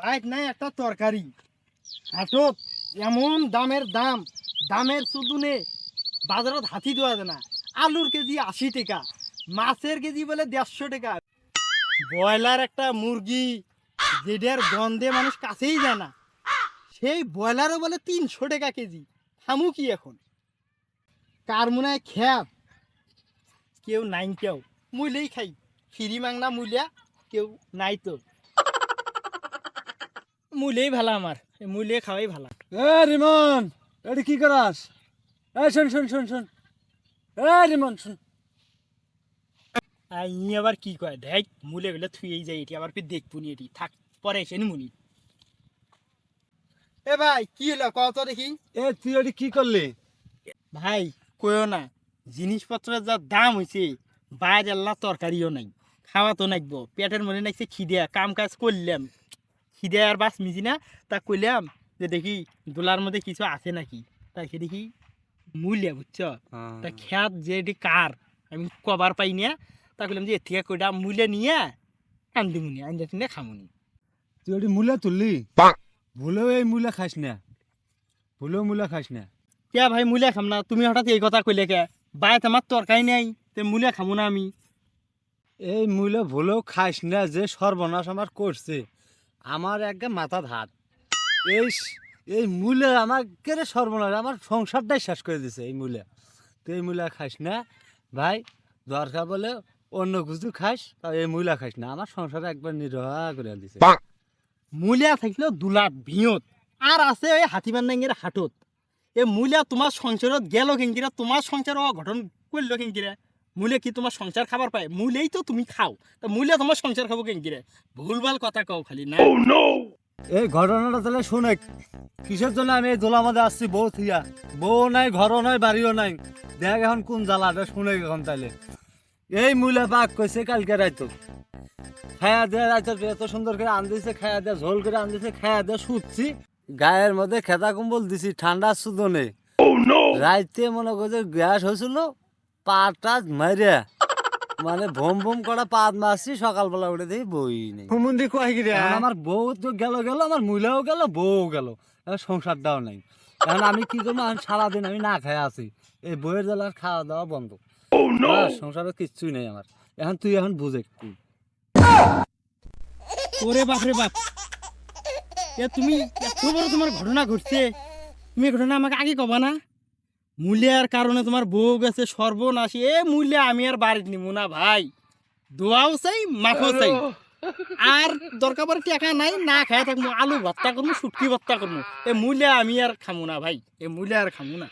Bike নাই, একটা তরকারি। হাটত এমন দামের দাম, দামের শুধুনে বাজারত হাতি দেওয়া যায় না আলুর কেজি আশি টাকা, মাছের কেজি বলে দেড়শো টাকা। ব্রয়লার একটা মুরগি, যেটার গন্ধে মানুষ কাছেই যায় না সেই ব্রয়লারও বলে তিনশো টাকা কেজি। থামু কি এখন? কার মনে হয় খ্যাপ? কেউ নাই কেউ। মুইলেই খাই। ফিরি মাংনা মুলিয়া কেউ নাই তো। মুলেই ভালো আমার মুলে খাওয়াই ভালো। এ রিমন এটা কি করাস? এ শোন শোন শোন শোন। এ রিমন শোন। আর ই আবার কি কয়? দেখ মুলে গেলে থুয়েই যায় এটি আবার দেখব নি এটি। থাক পরে এসে নি। মুনি এ ভাই কি হলো? কত দেখি। এ তুই এটি কি করলি? ভাই কইও না জিনিসপত্রের যা দাম হয়েছে বাইরে আল্লাহ তরকারিও নাই খাওয়া তো নাকবো পেটের মনে নাকছে খিদে কাম কাজ করলাম। খিদে আর বাস মিছি না। তা কইলাম যে দেখি দোলার মধ্যে কিছু আছে নাকি? তা সে দেখি মূল্যা বুঝছ? তা খ্যাত যে এটি কার? আমি কবার পাই না। তা কইলাম যে এর কইটা মূল্য নিয়ে আনদিমুনি আনতে টিনে খামুনি। তুই এটি মূলা তুললি? ভুলেও এই মূলা খাস না। ভুলেও মূলা খাস না। কে ভাই মূল্য খাম না? তুমি হঠাৎ এই কথা কইলে কে? বাইরে আমার তরকারি নাই তে মূল্য খামু না আমি। এই মূলা ভুলেও খাস না যে সর্বনাশ আমার করছে। আমার একটা মাথা ধাত। এই এই মূলে আমার কেড়ে সর্বনাশ আমার সংসারটাই শেষ করে দিছে এই মূলে। তুই এই মূলা খাস না ভাই দরকার বলে অন্য কিছু খাস তা এই মূলা খাস না আমার সংসার একবার নিরহ করে দিছে। মূলিয়া থাকলে দুলাট ভিয়ত আর আছে ওই হাতিমান নাঙ্গের হাটত। এ মূলিয়া তোমার সংসারত গেল কেঙ্কিরা তোমার সংসার অঘটন করল কেঙ্কিরা মূলে কি তোমার সংসার খাবার পায়? মূলেই তো তুমি খাও। তা মূলিয়া তোমার সংসার খাব কেঙ্কিরা ভুলভাল কথা কও খালি না? এই ঘটনাটা তাহলে শুনে কিসের জন্য আমি এই দোলা মধ্যে আসছি বউ থিয়া বউ নাই ঘরও নাই বাড়িও নাই। দেখ এখন কোন জ্বালাটা শুনে এখন তাইলে। এই মূলা পাক কইছে কালকে রাইতো খায়া দেয়া রাইতো এত সুন্দর করে আন দিছে খায়া দেয়া ঝোল করে আন দিছে খায়া দেয়া শুচ্ছি গায়ের মধ্যে খেতা কম্বল দিছি ঠান্ডা সুদনে। রাইতে মনে করছে গ্যাস হয়েছিল পাটা মারিয়া মানে ভোম ভোম করা পাত মারছি সকালবেলা উঠে দেখি বই নেই। হুমুন্দি কয় কি আমার বউ তো গেল গেল আমার মহিলাও গেল বউ গেল। সংসারটাও নাই। এখন আমি কি করব? এখন সারাদিন আমি না খাই আছি। এই বইয়ের জ্বালার খাওয়া দাওয়া বন্ধ। সংসারে কিচ্ছুই নেই আমার। এখন তুই এখন বুঝে কি ওরে বাপ রে বাপ। এ তুমি এত বড় তোমার ঘটনা ঘটছে। তুমি ঘটনা আমাকে আগে কবা না? মূল্যার কারণে তোমার বউ গেছে সর্বনাশী। এ মূল্যে আমি আর বাড়ির নিব না ভাই। দোয়াও চাই মাখো চাই। আর দরকার পড়ে টাকা নাই না খাই থাকব আলু ভর্তা করব শুটকি ভর্তা করব এ মূল্যে আমি আর খামু না ভাই এ মূল্যে আর খামু না।